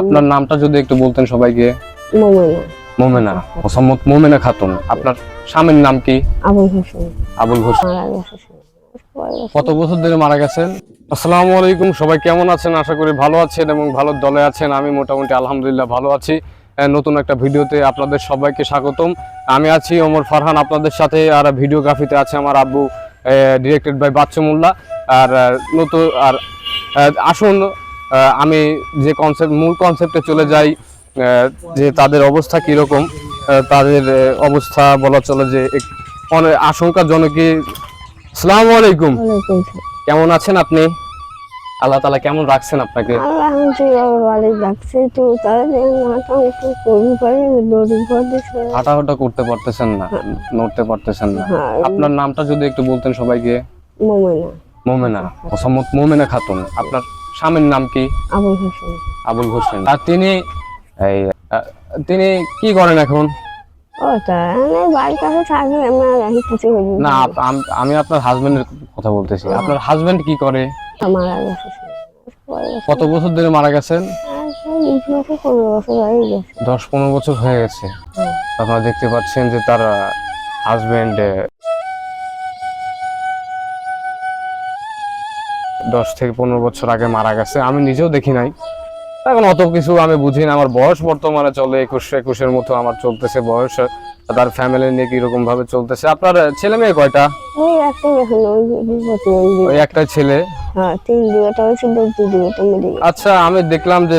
আপনার নামটা যদি একটু বলতেন সবাইকে। মোমেনা। মোমেনা মোসাম্মদ মোমেনা খাতুন। আপনার স্বামীর নাম কি? আবুল হোসেন। আবুল হোসেন। কত বছর ধরে মারা গেছেন? আসসালামু আলাইকুম সবাই কেমন আছেন? আশা করি ভালো আছেন এবং ভালো দলে আছেন। আমি মোটামুটি আলহামদুলিল্লাহ ভালো আছি। নতুন একটা ভিডিওতে আপনাদের সবাইকে স্বাগতম। আমি আছি ওমর ফারহান আপনাদের সাথে আর ভিডিওগ্রাফিতে আছে আমার আব্বু ডিরেক্টেড বাই বাচ্চু মোল্লা। আর নতুন আর আসুন আমি যে কনসেপ্ট মূল কনসেপ্টে চলে যাই যে তাদের অবস্থা কীরকম তাদের অবস্থা বলা চলে যে অনেক আশঙ্কাজনকই আসসালামু আলাইকুম। কেমন আছেন আপনি? আল্লাহ তালা কেমন রাখছেন আপনাকে? হাঁটাহাঁটা করতে পারতেছেন না নড়তে পারতেছেন না। হ্যাঁ আপনার নামটা যদি একটু বলতেন সবাইকে। মোমেনা। মোমেনা মোসাম্মদ মোমেনা খাতুন। আপনার স্বামীর নাম কি? আবুল হোসেন। আবুল হোসেন। আর তিনি? এই তিনি কি করেন এখন? কিছু হইবে না। আমি আপনার হাজবেন্ডের কথা বলতেছি। আপনার হাজবেন্ড কি করে? কত বছর ধরে মারা গেছেন? হয়ে দশ পনেরো বছর হয়ে গেছে। আপনারা দেখতে পাচ্ছেন যে তার হাজবেন্ড দশ থেকে পনেরো বছর আগে মারা গেছে। আমি নিজেও দেখি নাই। এখন অত কিছু আমি বুঝি না। আমার বয়স বর্তমানে চলে একুশ একুশের মতো আমার চলতেছে বয়স। তার ফ্যামিলি নিয়ে কীরকম ভাবে চলতেছে? আপনার ছেলে মেয়ে কয়টা? ওই একটা ছেলে? হ্যাঁ আচ্ছা আমি দেখলাম যে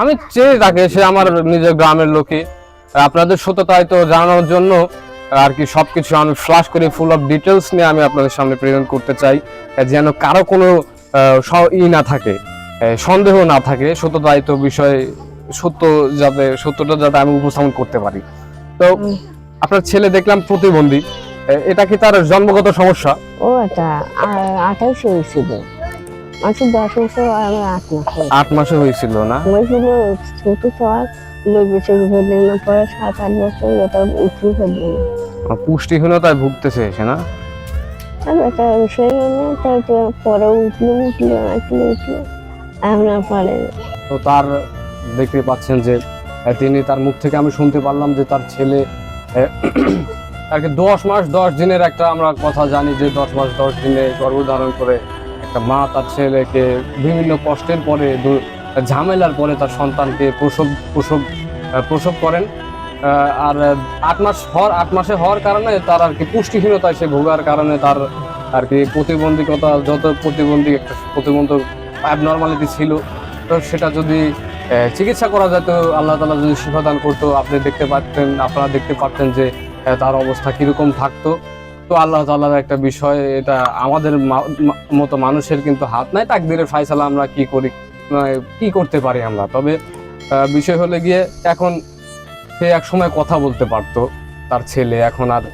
আমি চেয়ে তাকে সে আমার নিজের গ্রামের লোকই। আপনাদের সত্যতায় তো জানানোর জন্য আর কি সবকিছু আমি ফ্লাশ করে ফুল অফ ডিটেলস নিয়ে আমি আপনাদের সামনে প্রেজেন্ট করতে চাই। যেন কারও কোনো ই না থাকে সন্দেহ না থাকে সত্যতায়িত বিষয়ে সত্য যাতে সত্যটা যাতে আমি উপস্থাপন করতে পারি। তো আপনার ছেলে দেখলাম প্রতিবন্ধী এটা কি তার জন্মগত সমস্যা? ও এটা আঠাইশ হয়েছিল। মাসে দশ বছর আট মাস। আট মাসে হয়েছিল না? হয়েছিল ছোট দুই বছর ফেললে না পরে সাত আট বছর ওটা উঠে ফেললে। পুষ্টিহীনতায় ভুগতেছে সে না বিষয় তাই পরে উঠল উঠল উঠল উঠল এখন আর পারে তো তার দেখতে পাচ্ছেন যে তিনি তার মুখ থেকে আমি শুনতে পারলাম যে তার ছেলে তাকে দশ মাস দশ দিনের একটা আমরা কথা জানি যে দশ মাস দশ দিনে গর্ভধারণ করে একটা মা তার ছেলেকে বিভিন্ন কষ্টের পরে ঝামেলার পরে তার সন্তানকে প্রসব প্রসব প্রসব করেন। আর আট মাস হওয়ার, আট মাসে হওয়ার কারণে তার আর কি পুষ্টিহীনতায় সে ভোগার কারণে তার আর কি প্রতিবন্ধকতা, যত প্রতিবন্ধী, একটা প্রতিবন্ধ অ্যাবনর্মালিটি ছিল, তো সেটা যদি চিকিৎসা করা যেত আল্লাহ তালা যদি শিফা করতো, আপনি দেখতে পারতেন, আপনারা দেখতে পারতেন যে তার অবস্থা কীরকম থাকতো। তো আল্লাহ তালার একটা বিষয়, এটা আমাদের মতো মানুষের কিন্তু হাত নাই। তাকদিরের ফাইসালা আমরা কি করি? কি করতে পারি আমরা? তবে বিষয় হলে গিয়ে এখন সে এক সময় কথা বলতে পারতো তার ছেলে এখন আর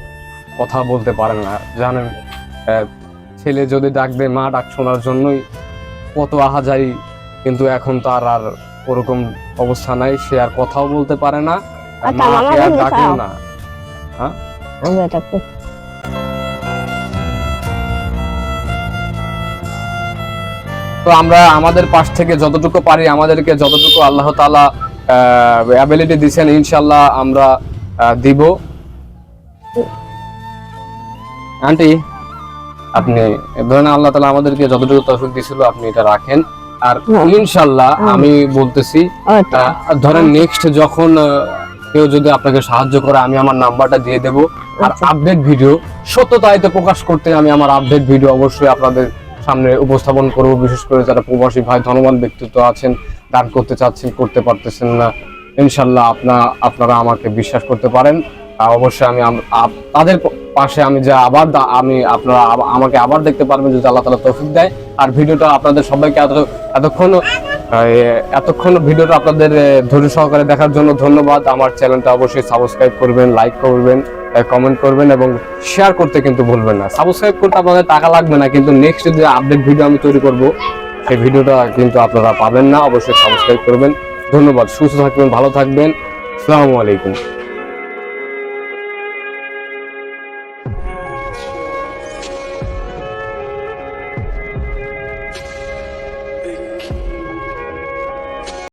কথা বলতে পারে না। জানেন ছেলে যদি ডাক দেয় মা ডাক শোনার জন্যই কত আহা আহাজারি। কিন্তু এখন তার আর ওরকম অবস্থা নাই সে আর কথাও বলতে পারে না আর আচ্ছা, মাকে আর ডাকেও না। ও তো আমরা আমাদের পাশ থেকে যতটুকু পারি আমাদেরকে যতটুকু আল্লাহ তালা অ্যাবিলিটি দিচ্ছেন ইনশাল্লাহ আমরা দিব আন্টি আপনি ধরেন আল্লাহ তালা আমাদেরকে যতটুকু তফিক দিছিল আপনি এটা রাখেন আর। ইনশাল্লাহ হ্যাঁ। আমি বলতেছি ধরেন নেক্সট যখন কেউ যদি আপনাকে সাহায্য করে আমি আমার নাম্বারটা দিয়ে দেব আর আচ্ছা। আপডেট ভিডিও সত্যতায়িত প্রকাশ করতে আমি আমার আপডেট ভিডিও অবশ্যই আপনাদের সামনে উপস্থাপন করব, বিশেষ করে যারা প্রবাসী ভাই, ধনবান ব্যক্তিত্ব আছেন, দান করতে চাচ্ছেন, করতে পারতেছেন না ইনশাল্লাহ আপনা, আপনারা আমাকে বিশ্বাস করতে পারেন। অবশ্যই আমি তাদের পাশে আমি যা আবার আমি আপনারা আমাকে আবার দেখতে পারবেন যদি আল্লাহ তালা তৌফিক দেয়। আর ভিডিওটা আপনাদের সবাইকে এত, এতক্ষণ এতক্ষণ ভিডিওটা আপনাদের ধৈর্য সহকারে দেখার জন্য ধন্যবাদ। আমার চ্যানেলটা অবশ্যই সাবস্ক্রাইব করবেন, লাইক করবেন। কমেন্ট করবেন এবং শেয়ার করতে কিন্তু ভুলবেন না। সাবস্ক্রাইব করতে আপনাদের টাকা লাগবে না, কিন্তু নেক্সট যে আপডেট ভিডিও আমি তৈরি করব, সেই ভিডিওটা কিন্তু আপনারা পাবেন না। অবশ্যই সাবস্ক্রাইব করবেন। ধন্যবাদ, সুস্থ থাকবেন, ভালো থাকবেন। আসসালামু আলাইকুম।